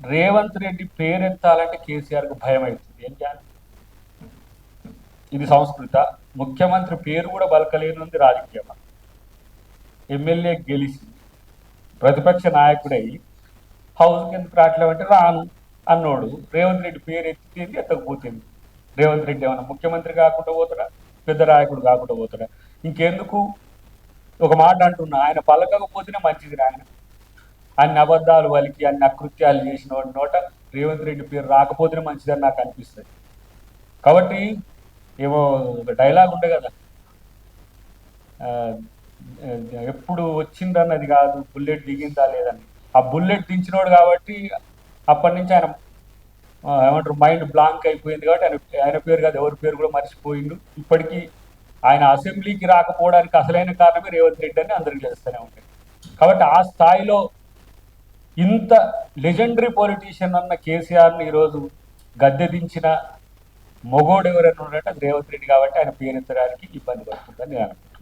రేవంత్ రెడ్డి పేరెత్తాలంటే కేసీఆర్కు భయం అవుతుంది ఏం చేయాలి? ఇది సంస్కృత. ముఖ్యమంత్రి పేరు కూడా బలకలేనుంది రాజకీయమా? ఎమ్మెల్యే గెలిచి ప్రతిపక్ష నాయకుడై హౌస్ ఎందుకు రావట్లేమంటే రాను అన్నోడు. రేవంత్ రెడ్డి పేరు ఎత్తింది ఎత్తకపోతుంది రేవంత్ రెడ్డి ఏమన్నా ముఖ్యమంత్రి కాకుండా పోతాడా? పెద్ద నాయకుడు కాకుండా పోతాడా? ఇంకెందుకు? ఒక మాట అంటున్నా. ఆయన పలకకపోతేనే మంచిది ఆయన అన్ని అబద్ధాలు వలికి అన్ని అకృత్యాలు చేసిన వాడి నోట రేవంత్ రెడ్డి పేరు రాకపోతేనే మంచిదని నాకు అనిపిస్తుంది. కాబట్టి ఏమో ఒక డైలాగ్ ఉండే కదా. ఎప్పుడు వచ్చిందన్నది కాదు బుల్లెట్ దిగిందా లేదని. ఆ బుల్లెట్ దించినోడు కాబట్టి అప్పటి నుంచి ఆయన ఏమంటారు మైండ్ బ్లాంక్ అయిపోయింది కాబట్టి ఆయన ఆయన పేరు కాదు ఎవరి పేరు కూడా మర్చిపోయిండు. ఇప్పటికీ ఆయన అసెంబ్లీకి రాకపోవడానికి అసలైన కారణమే రేవంత్ రెడ్డి అని అందరికీ చేస్తూనే ఉంటాయి కాబట్టి ఆ స్థాయిలో ఇంత లెజెండరీ పొలిటీషియన్ అన్న కేసీఆర్ని ఈరోజు గద్దె దించిన మొగోడు ఎవరైనా ఉన్నారంటే రేవంత్ రెడ్డి కాబట్టి ఆయన పేరెత్తడానికి ఇబ్బంది పడుతుందని నేను అనుకుంటున్నాను.